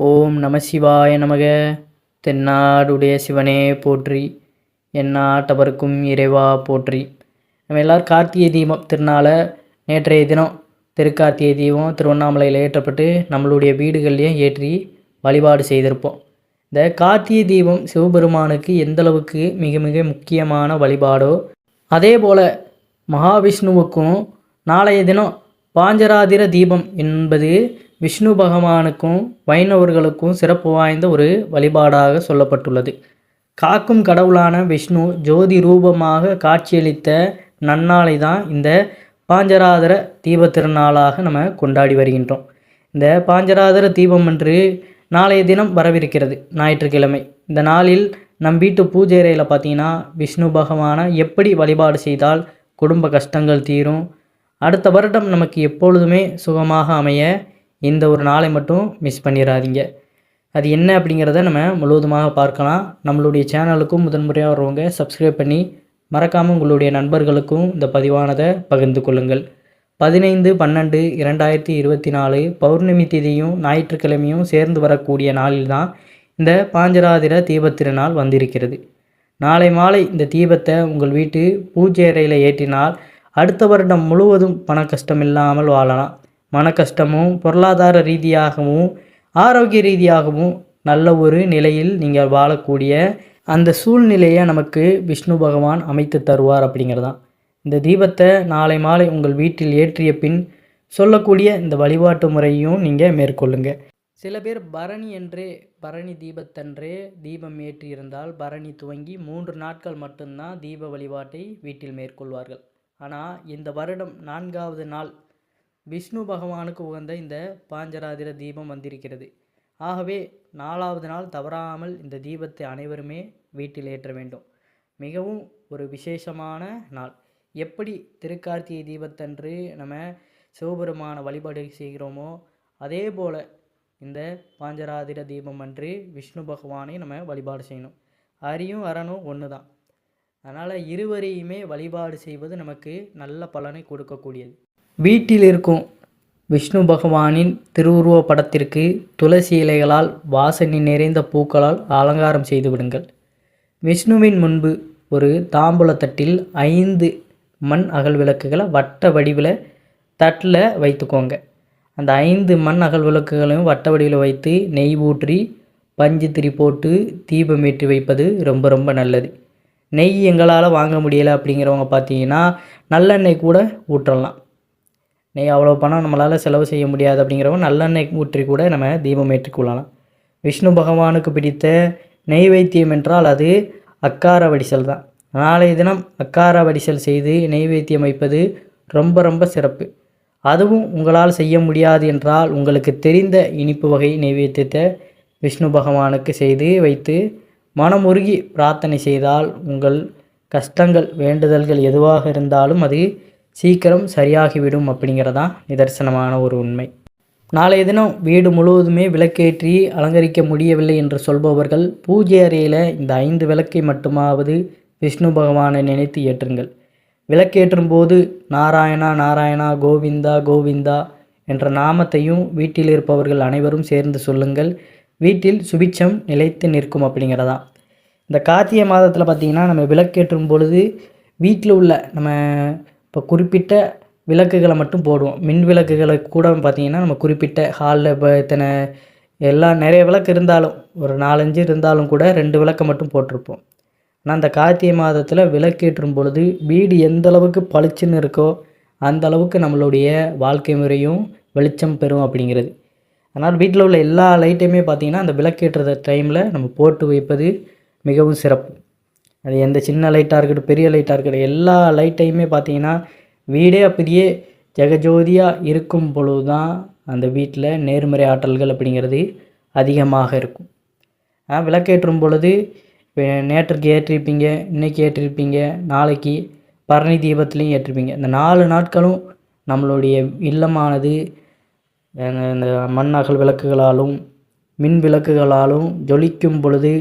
ஓம் நம சிவாய நமக. தென்னாடுடைய சிவனே போற்றி. என்னாட்டவருக்கும் இறைவா போற்றி. நம்ம எல்லோரும் கார்த்திகை தீபம் திருநாளை நேற்றைய தினம் திருக்கார்த்திகை தீபம் திருவண்ணாமலையில் ஏற்றப்பட்டு நம்மளுடைய வீடுகள்லேயும் ஏற்றி வழிபாடு செய்திருப்போம். இந்த கார்த்திகை தீபம் சிவபெருமானுக்கு எந்தளவுக்கு மிக மிக முக்கியமான வழிபாடோ அதே போல் மகாவிஷ்ணுவுக்கும் நாளைய தினம் பாஞ்சராதிர தீபம் என்பது விஷ்ணு பகவானுக்கும் வைணவர்களுக்கும் சிறப்பு வாய்ந்த ஒரு வழிபாடாக சொல்லப்பட்டுள்ளது. காக்கும் கடவுளான விஷ்ணு ஜோதி ரூபமாக காட்சியளித்த நன்னாளை தான் இந்த பாஞ்சராதர தீப திருநாளாக நம்ம கொண்டாடி வருகின்றோம். இந்த பாஞ்சராதர தீபம் என்று நாளைய தினம் வரவிருக்கிறது ஞாயிற்றுக்கிழமை. இந்த நாளில் நம் வீட்டு பூஜை அறையில் பார்த்தீங்கன்னா விஷ்ணு பகவானை எப்படி வழிபாடு செய்தால் குடும்ப கஷ்டங்கள் தீரும் அடுத்த வருடம் நமக்கு எப்பொழுதுமே சுகமாக அமைய இந்த ஒரு நாளை மட்டும் மிஸ் பண்ணிடாதீங்க அது என்ன அப்படிங்கிறத நம்ம முழுவதுமாக பார்க்கலாம். நம்மளுடைய சேனலுக்கும் முதன்முறையாக வரவங்க சப்ஸ்கிரைப் பண்ணி மறக்காமல் உங்களுடைய நண்பர்களுக்கும் இந்த பதிவானதை பகிர்ந்து கொள்ளுங்கள். பதினைந்து பன்னெண்டு இரண்டாயிரத்தி இருபத்தி நாலு பௌர்ணமி திதியும் ஞாயிற்றுக்கிழமையும் சேர்ந்து வரக்கூடிய நாளில் தான் இந்த பாஞ்சராதிர தீபத்திருநாள் வந்திருக்கிறது. நாளை மாலை இந்த தீபத்தை உங்கள் வீட்டு பூஜை அறையில் ஏற்றினால் அடுத்த வருடம் முழுவதும் பண கஷ்டம் இல்லாமல் வாழலாம். மன கஷ்டமும் பொருளாதார ரீதியாகவும் ஆரோக்கிய ரீதியாகவும் நல்ல ஒரு நிலையில் நீங்கள் வாழக்கூடிய அந்த சூழ்நிலையை நமக்கு விஷ்ணு பகவான் அமைத்து தருவார் அப்படிங்கிறதான். இந்த தீபத்தை நாளை மாலை உங்கள் வீட்டில் ஏற்றிய பின் சொல்லக்கூடிய இந்த வழிபாட்டு முறையும் நீங்கள் மேற்கொள்ளுங்க. சில பேர் பரணி என்றே பரணி தீபத்தன்றே தீபம் ஏற்றியிருந்தால் பரணி துவங்கி மூன்று நாட்கள் மட்டும்தான் தீப வழிபாட்டை வீட்டில் மேற்கொள்வார்கள். ஆனால் இந்த வருடம் நான்காவது நாள் விஷ்ணு பகவானுக்கு உகந்த இந்த பாஞ்சராதிர தீபம் வந்திருக்கிறது. ஆகவே நாலாவது நாள் தவறாமல் இந்த தீபத்தை அனைவருமே வீட்டில் ஏற்ற வேண்டும். மிகவும் ஒரு விசேஷமான நாள். எப்படி திருக்கார்த்திகை தீபத்தன்று நம்ம சிவபெருமான வழிபாடு செய்கிறோமோ அதே போல் இந்த பாஞ்சராதிர தீபம் அன்று விஷ்ணு பகவானை நம்ம வழிபாடு செய்யணும். அரியும் அரணும் ஒன்று தான் அதனால் இருவரையுமே வழிபாடு செய்வது நமக்கு நல்ல பலனை கொடுக்கக்கூடியது. வீட்டில் இருக்கும் விஷ்ணு பகவானின் திருவுருவ படத்திற்கு துளசி இலைகளால் வாசனை நிறைந்த பூக்களால் அலங்காரம் செய்து விடுங்கள். விஷ்ணுவின் முன்பு ஒரு தாம்பூலத்தட்டில் ஐந்து மண் அகல் விளக்குகளை வட்ட வடிவில் தட்டில் வைத்துக்கோங்க. அந்த ஐந்து மண் அகல் விளக்குகளையும் வட்ட வடிவில் வைத்து நெய் ஊற்றி பஞ்சு திரி போட்டு தீபம் ஏற்றி வைப்பது ரொம்ப ரொம்ப நல்லது. நெய் எங்களால் வாங்க முடியலை அப்படிங்கிறவங்க பார்த்தீங்கன்னா நல்லெண்ணெய் கூட ஊற்றலாம். நெய் அவ்வளோ பணம் நம்மளால் செலவு செய்ய முடியாது அப்படிங்கிறவங்க நல்லெண்ணெய் ஊற்றி கூட நம்ம தீபம் ஏற்றிக்கொள்ளலாம் விஷ்ணு பகவானுக்கு பிடித்த நெய் வைத்தியம் என்றால் அது அக்கார வடிசல் தான். நாளைய தினம் அக்கார வடிசல் செய்து நெய்வேத்தியம் வைப்பது ரொம்ப ரொம்ப சிறப்பு. அதுவும் உங்களால் செய்ய முடியாது என்றால் உங்களுக்கு தெரிந்த இனிப்பு வகை நெய்வேத்தியத்தை விஷ்ணு பகவானுக்கு செய்து வைத்து மனமுருகி பிரார்த்தனை செய்தால் உங்கள் கஷ்டங்கள் வேண்டுதல்கள் எதுவாக இருந்தாலும் அது சீக்கிரம் சரியாகிவிடும் அப்படிங்கிறதான் நிதர்சனமான ஒரு உண்மை. நாளைய தினம் வீடு முழுவதுமே விளக்கேற்றி அலங்கரிக்க முடியவில்லை என்று சொல்பவர்கள் பூஜை அறையில் இந்த ஐந்து விளக்கை மட்டுமாவது விஷ்ணு பகவானை நினைத்து ஏற்றுங்கள். விளக்கேற்றும் போது நாராயணா நாராயணா கோவிந்தா கோவிந்தா என்ற நாமத்தையும் வீட்டில் இருப்பவர்கள் அனைவரும் சேர்ந்து சொல்லுங்கள். வீட்டில் சுபிச்சம் நிலைத்து நிற்கும் அப்படிங்கிறதா. இந்த கார்த்திகை மாதத்தில் பார்த்திங்கன்னா நம்ம விளக்கேற்றும் பொழுது வீட்டில் உள்ள நம்ம இப்போ குறிப்பிட்ட விளக்குகளை மட்டும் போடுவோம். மின் விளக்குகளை கூட பார்த்திங்கன்னா நம்ம குறிப்பிட்ட ஹாலில் இப்போ இத்தனை எல்லாம் நிறைய விளக்கு இருந்தாலும் ஒரு நாலஞ்சு இருந்தாலும் கூட ரெண்டு விளக்கை மட்டும் போட்டிருப்போம். ஆனால் அந்த கார்த்திகை மாதத்தில் விளக்கேற்றும் பொழுது வீடு எந்த அளவுக்கு பளிச்சுன்னு இருக்கோ அந்த அளவுக்கு நம்மளுடைய வாழ்க்கை முறையும் வெளிச்சம் பெறும் அப்படிங்கிறது. அதனால் வீட்டில் உள்ள எல்லா லைட்டையுமே பார்த்திங்கன்னா அந்த விளக்கேற்றுற டைமில் நம்ம போட்டு வைப்பது மிகவும் சிறப்பு. அது எந்த சின்ன லைட்டாக இருக்கட்டும் பெரிய லைட்டாக இருக்கட்டும் எல்லா லைட்டையுமே பார்த்தீங்கன்னா வீடே அப்படியே ஜெகஜோதியாக இருக்கும் பொழுது தான் அந்த வீட்டில் நேர்மறை ஆற்றல்கள் அப்படிங்கிறது அதிகமாக இருக்கும். விளக்கேற்றும் பொழுது நேற்றுக்கு ஏற்றிருப்பீங்க இன்றைக்கி ஏற்றிருப்பீங்க நாளைக்கு பரணி தீபத்துலேயும் ஏற்றிருப்பீங்க. இந்த நாலு நாட்களும் நம்மளுடைய இல்லமானது இந்த மண் அகல் விளக்குகளாலும் மின் விளக்குகளாலும் ஜொலிக்கும் பொழுது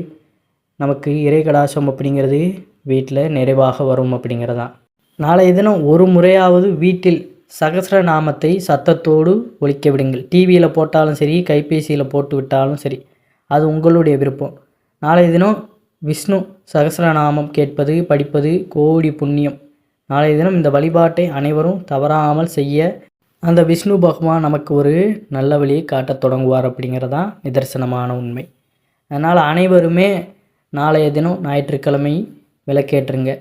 நமக்கு இறை கடாசம் அப்படிங்கிறது வீட்டில் நிறைவாக வரும் அப்படிங்கிறதான் நாளைய தினம் ஒரு முறையாவது வீட்டில் சகஸ்ரநாமத்தை சத்தத்தோடு ஒழிக்க விடுங்கள். டிவியில் போட்டாலும் சரி கைபேசியில் போட்டு விட்டாலும் சரி அது உங்களுடைய விருப்பம். நாளைய தினம் விஷ்ணு சகசரநாமம் கேட்பது படிப்பது கோடி புண்ணியம். நாளைய தினம் இந்த வழிபாட்டை அனைவரும் தவறாமல் செய்ய அந்த விஷ்ணு பகவான் நமக்கு ஒரு நல்ல வழியை காட்டத் தொடங்குவார் அப்படிங்கிறதான் நிதர்சனமான உண்மை. அதனால் அனைவருமே நாளைய தினம் ஞாயிற்றுக்கிழமை விளக்கேற்றுங்க.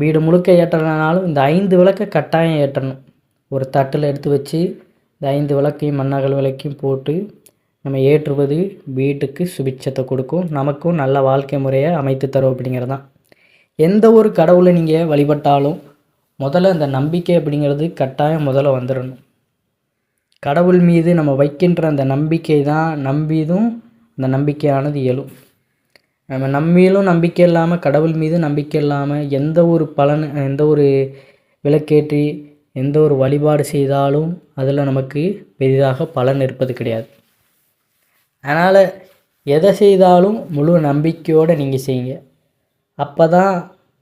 வீடு முழுக்க ஏற்றலைனாலும் இந்த ஐந்து விளக்கை கட்டாயம் ஏற்றணும். ஒரு தட்டில் எடுத்து வச்சு இந்த ஐந்து விளக்கையும் மண்ணகல் விளக்கையும் போட்டு நம்ம ஏற்றுவது வீட்டுக்கு சுபிட்சத்தை கொடுக்கும். நமக்கும் நல்ல வாழ்க்கை முறையை அமைத்து தரும் அப்படிங்கிறது தான் எந்த ஒரு கடவுளை நீங்கள் வழிபட்டாலும் முதல்ல அந்த நம்பிக்கை அப்படிங்கிறது கட்டாயம் முதல்ல வந்துடணும். கடவுள் மீது நம்ம வைக்கின்ற அந்த நம்பிக்கை தான் நம்பியதும் அந்த நம்பிக்கையானது இயலும். நம்ம நம்மிலும் நம்பிக்கை இல்லாமல் கடவுள் மீது நம்பிக்கை இல்லாமல் எந்த ஒரு பலன் எந்த ஒரு விளக்கேற்றி எந்த ஒரு வழிபாடு செய்தாலும் அதில் நமக்கு பெரிதாக பலன் இருப்பது கிடையாது. அதனால் எதை செய்தாலும் முழு நம்பிக்கையோடு நீங்கள் செய்யுங்க. அப்போ தான்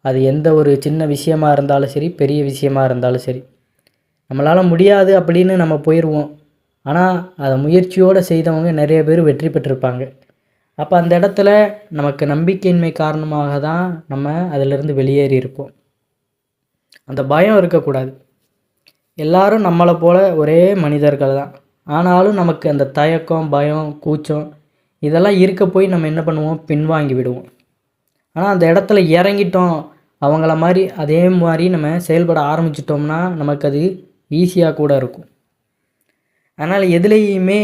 அது எந்த ஒரு சின்ன விஷயமா இருந்தாலும் சரி பெரிய விஷயமா இருந்தாலும் சரி. நம்மளால் முடியாது அப்படின்னு நம்ம போயிடுவோம் ஆனால் அதை முயற்சியோடு செய்தவங்க நிறைய பேர் வெற்றி பெற்றிருப்பாங்க. அப்போ அந்த இடத்துல நமக்கு நம்பிக்கையின்மை காரணமாக தான் நம்ம அதிலிருந்து வெளியேறி இருப்போம் அந்த பயம் இருக்கக்கூடாது. எல்லாரும் நம்மளை போல் ஒரே மனிதர்கள் தான் ஆனாலும் நமக்கு அந்த தயக்கம் பயம் கூச்சம் இதெல்லாம் இருக்க போய் நம்ம என்ன பண்ணுவோம்? பின்வாங்கி விடுவோம். ஆனால் அந்த இடத்துல இறங்கிட்டோம். அவங்கள மாதிரி அதே மாதிரி நம்ம செயல்பட ஆரம்பிச்சிட்டோம்னா நமக்கு அது ஈஸியாக கூட இருக்கும். அதனால் எதுலேயுமே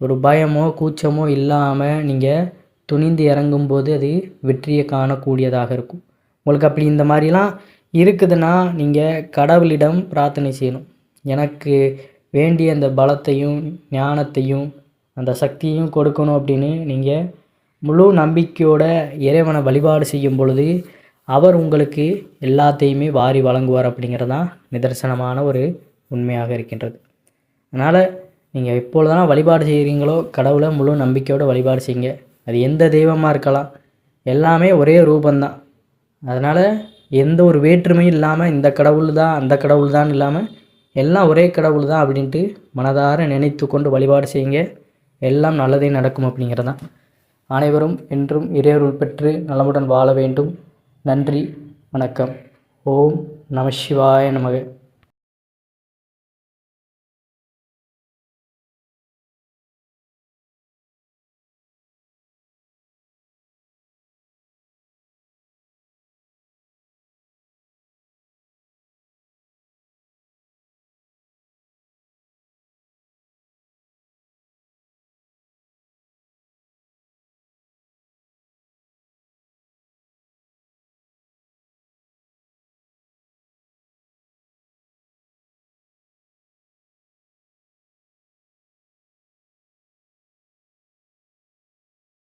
ஒரு பயமோ கூச்சமோ இல்லாமல் நீங்கள் துணிந்து இறங்கும்போது அது வெற்றியை காணக்கூடியதாக இருக்கும். உங்களுக்கு அப்படி இந்த மாதிரிலாம் இருக்குதுன்னா நீங்கள் கடவுளிடம் பிரார்த்தனை செய்யணும். எனக்கு வேண்டிய அந்த பலத்தையும் ஞானத்தையும் அந்த சக்தியும் கொடுக்கணும் அப்படின்னு நீங்கள் முழு நம்பிக்கையோட இறைவனை வழிபாடு செய்யும் பொழுது அவர் உங்களுக்கு எல்லாத்தையுமே வாரி வழங்குவார் அப்படிங்கிறது தான் நிதர்சனமான ஒரு உண்மையாக இருக்கின்றது. அதனால் நீங்கள் எப்பொழுதெல்லாம் வழிபாடு செய்கிறீங்களோ கடவுளை முழு நம்பிக்கையோடு வழிபாடு செய்யுங்க. அது எந்த தெய்வமாக இருக்கலாம் எல்லாமே ஒரே ரூபந்தான் அதனால் எந்த ஒரு வேற்றுமையும் இல்லாமல் இந்த கடவுள் தான் அந்த கடவுள் தான் இல்லாமல் எல்லாம் ஒரே கடவுள் தான் அப்படின்ட்டு மனதார நினைத்து கொண்டு வழிபாடு செய்யுங்க. எல்லாம் நல்லதே நடக்கும் அப்படிங்கிறதான். அனைவரும் என்றும் இறையருள் பெற்று நலமுடன் வாழ வேண்டும். நன்றி வணக்கம். ஓம் நம சிவாய நமக.